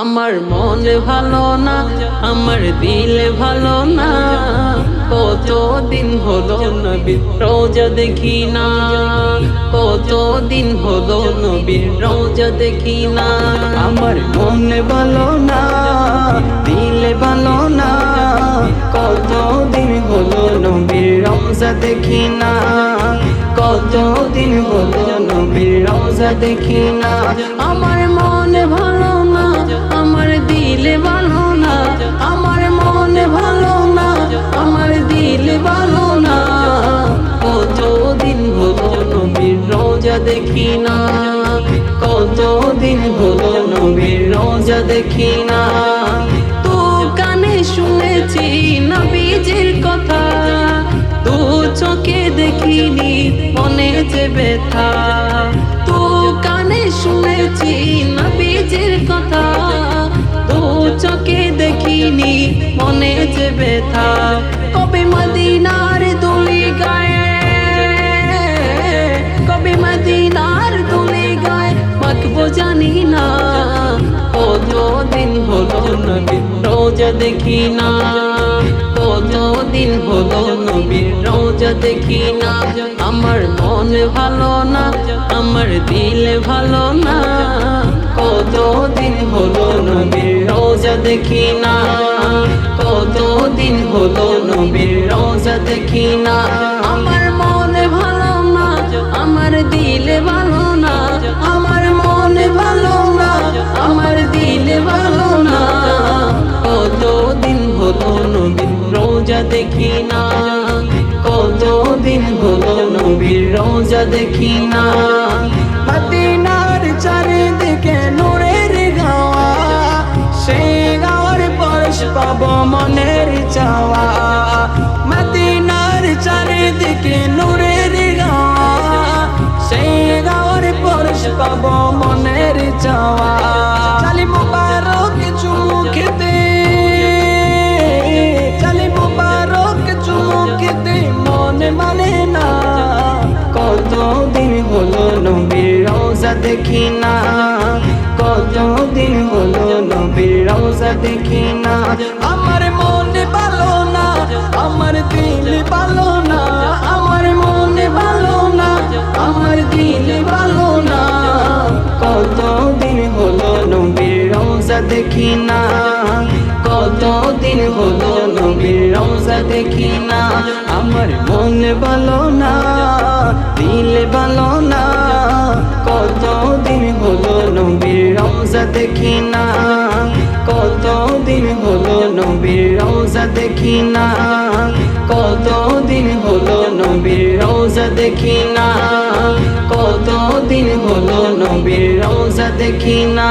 আমার মন ভালো না, আমার দিল ভালো না। কত দিন হলো নবীর রোজা দেখি না কত দিন হলো নবীর রোজা দেখি না। আমার মন ভালো না, দিল ভালো না। কত দিন হলো নবীর রোজা দেখি না কত দিন হলো নবীর রোজা দেখি না। আমার দেখি না কত দিন হলো নবীর রোজা দেখি না তো কানে শুনেছি নবীজির কথা। দু চোখে দেখিনি মনে যে ব্যথা। তো কানে শুনেছি নবীজির কথা। দু চোখে দেখিনি মনে যে ব্যথা। কবে মদিনার না কত দিন হলো নবীর রোজা দেখি না কত দিন হলো নবীর রোজা দেখি না আমার মন ভালো না, আমার দিল ভালো না। কত দিন হলো নবীর রোজা দেখি না কত দিন হলো নবীর রোজা দেখি না আমার মন দেখি না। কত দিন হলো নবীর রোজা দেখি না। মদিনার চারিদিকে নূরের গাওয়া সেই গাওয়ার পরশ পাব মনের চাওয়া। মদিনার চারিদিকে নূরের নবীর রোজা দেখি না। কত দিন হলো নবীর রোজা দেখি না। আমার মন ভালো না, আমার দিল ভালো না। আমার মন ভালো না, আমার দিল ভালো না। কত দিন হলো নবীর রোজা দেখি না। কত দিন হলো নবীর রোজা দেখি না। আমার মন ভালো না, দিল ভালো না। দেখি না কত দিন হলো নবীর রোজা দেখি না কত দিন হলো নবীর রোজা দেখি না কত দিন হলো নবীর রোজা দেখি না